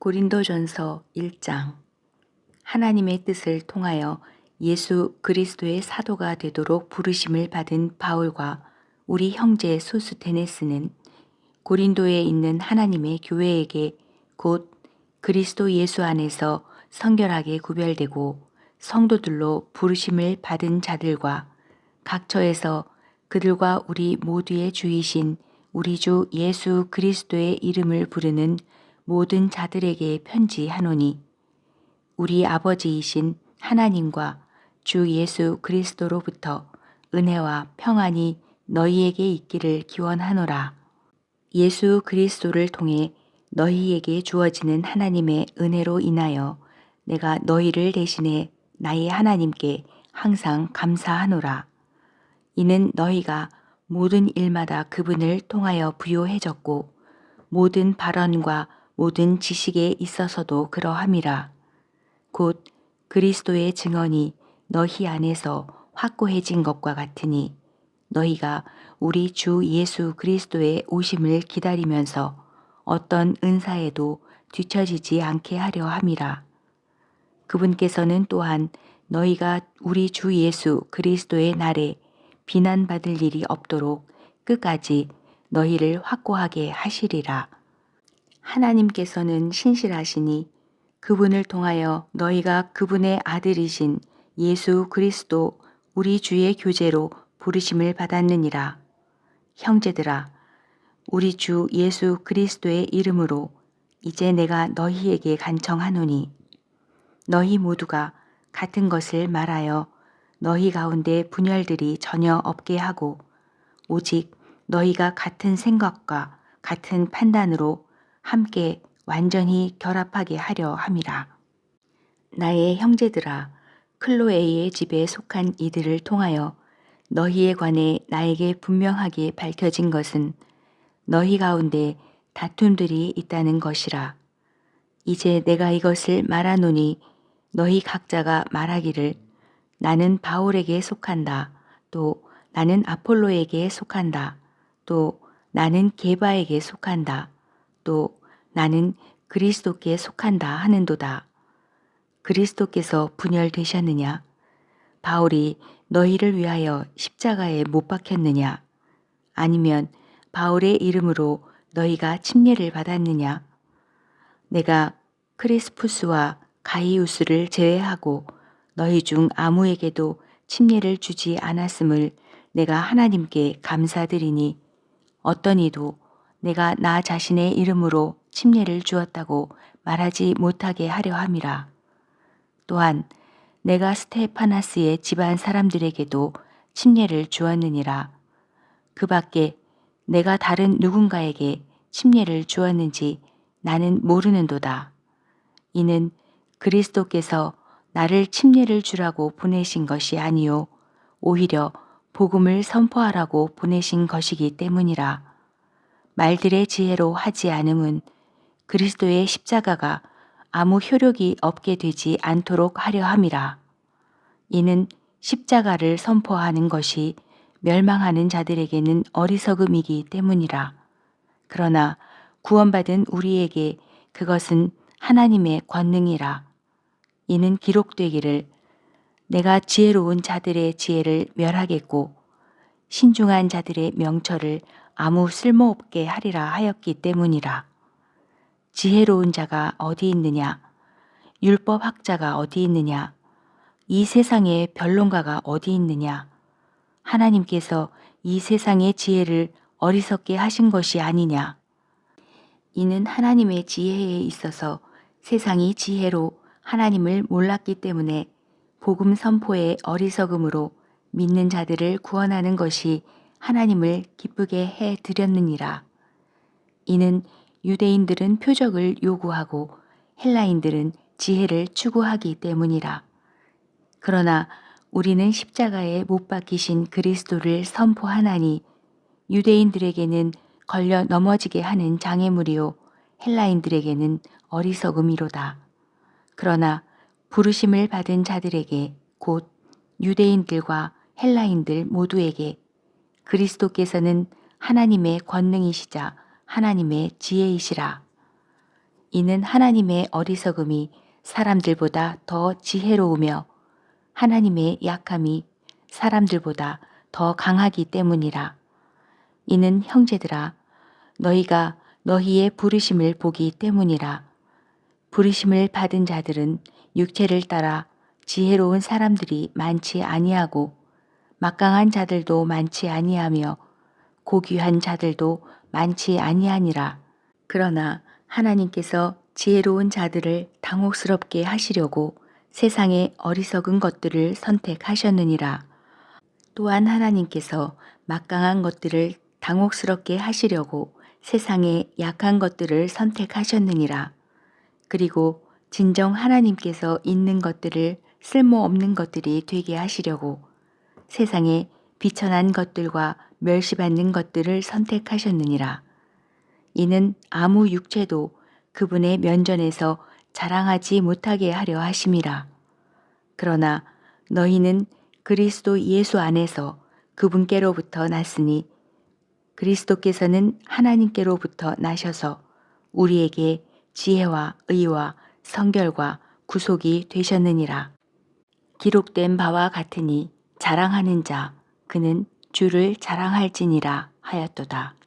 고린도전서 1장. 하나님의 뜻을 통하여 예수 그리스도의 사도가 되도록 부르심을 받은 바울과 우리 형제 소스테네스는 고린도에 있는 하나님의 교회에게 곧 그리스도 예수 안에서 성결하게 구별되고 성도들로 부르심을 받은 자들과 각처에서 그들과 우리 모두의 주이신 우리 주 예수 그리스도의 이름을 부르는 모든 자들에게 편지하노니 우리 아버지이신 하나님과 주 예수 그리스도로부터 은혜와 평안이 너희에게 있기를 기원하노라. 예수 그리스도를 통해 너희에게 주어지는 하나님의 은혜로 인하여 내가 너희를 대신해 나의 하나님께 항상 감사하노라. 이는 너희가 모든 일마다 그분을 통하여 부요해졌고 모든 발언과 모든 지식에 있어서도 그러함이라. 곧 그리스도의 증언이 너희 안에서 확고해진 것과 같으니 너희가 우리 주 예수 그리스도의 오심을 기다리면서 어떤 은사에도 뒤처지지 않게 하려 함이라. 그분께서는 또한 너희가 우리 주 예수 그리스도의 날에 비난받을 일이 없도록 끝까지 너희를 확고하게 하시리라. 하나님께서는 신실하시니 그분을 통하여 너희가 그분의 아들이신 예수 그리스도 우리 주의 교제로 부르심을 받았느니라. 형제들아, 우리 주 예수 그리스도의 이름으로 이제 내가 너희에게 간청하노니 너희 모두가 같은 것을 말하여 너희 가운데 분열들이 전혀 없게 하고 오직 너희가 같은 생각과 같은 판단으로 함께 완전히 결합하게 하려 함이라. 나의 형제들아, 클로에의 집에 속한 이들을 통하여 너희에 관해 나에게 분명하게 밝혀진 것은 너희 가운데 다툼들이 있다는 것이라. 이제 내가 이것을 말하노니 너희 각자가 말하기를 나는 바울에게 속한다. 또 나는 아폴로에게 속한다. 또 나는 게바에게 속한다. 또 나는 그리스도께 속한다 하는도다. 그리스도께서 분열되셨느냐? 바울이 너희를 위하여 십자가에 못 박혔느냐? 아니면 바울의 이름으로 너희가 침례를 받았느냐? 내가 크리스푸스와 가이우스를 제외하고 너희 중 아무에게도 침례를 주지 않았음을 내가 하나님께 감사드리니 어떤 이도 내가 나 자신의 이름으로 침례를 주었다고 말하지 못하게 하려 함이라. 또한 내가 스테파나스의 집안 사람들에게도 침례를 주었느니라. 그 밖에 내가 다른 누군가에게 침례를 주었는지 나는 모르는도다. 이는 그리스도께서 나를 침례를 주라고 보내신 것이 아니요 오히려 복음을 선포하라고 보내신 것이기 때문이라. 말들의 지혜로 하지 않음은 그리스도의 십자가가 아무 효력이 없게 되지 않도록 하려 함이라. 이는 십자가를 선포하는 것이 멸망하는 자들에게는 어리석음이기 때문이라. 그러나 구원받은 우리에게 그것은 하나님의 권능이라. 이는 기록되기를 내가 지혜로운 자들의 지혜를 멸하겠고 신중한 자들의 명철을 아무 쓸모없게 하리라 하였기 때문이라. 지혜로운 자가 어디 있느냐? 율법 학자가 어디 있느냐? 이 세상의 변론가가 어디 있느냐? 하나님께서 이 세상의 지혜를 어리석게 하신 것이 아니냐? 이는 하나님의 지혜에 있어서 세상이 지혜로 하나님을 몰랐기 때문에 복음 선포의 어리석음으로 믿는 자들을 구원하는 것이 하나님을 기쁘게 해 드렸느니라. 이는 유대인들은 표적을 요구하고 헬라인들은 지혜를 추구하기 때문이라. 그러나 우리는 십자가에 못 박히신 그리스도를 선포하나니 유대인들에게는 걸려 넘어지게 하는 장애물이요 헬라인들에게는 어리석음이로다. 그러나 부르심을 받은 자들에게 곧 유대인들과 헬라인들 모두에게 그리스도께서는 하나님의 권능이시자 하나님의 지혜이시라. 이는 하나님의 어리석음이 사람들보다 더 지혜로우며 하나님의 약함이 사람들보다 더 강하기 때문이라. 이는 형제들아 너희가 너희의 부르심을 보기 때문이라. 부르심을 받은 자들은 육체를 따라 지혜로운 사람들이 많지 아니하고 막강한 자들도 많지 아니하며 고귀한 자들도 많지 아니하니라. 그러나 하나님께서 지혜로운 자들을 당혹스럽게 하시려고 세상의 어리석은 것들을 선택하셨느니라. 또한 하나님께서 막강한 것들을 당혹스럽게 하시려고 세상의 약한 것들을 선택하셨느니라. 그리고 진정 하나님께서 있는 것들을 쓸모없는 것들이 되게 하시려고 세상에 비천한 것들과 멸시받는 것들을 선택하셨느니라. 이는 아무 육체도 그분의 면전에서 자랑하지 못하게 하려 하심이라. 그러나 너희는 그리스도 예수 안에서 그분께로부터 났으니 그리스도께서는 하나님께로부터 나셔서 우리에게 지혜와 의와 성결과 구속이 되셨느니라. 기록된 바와 같으니 자랑하는 자 그는 주를 자랑할지니라 하였도다.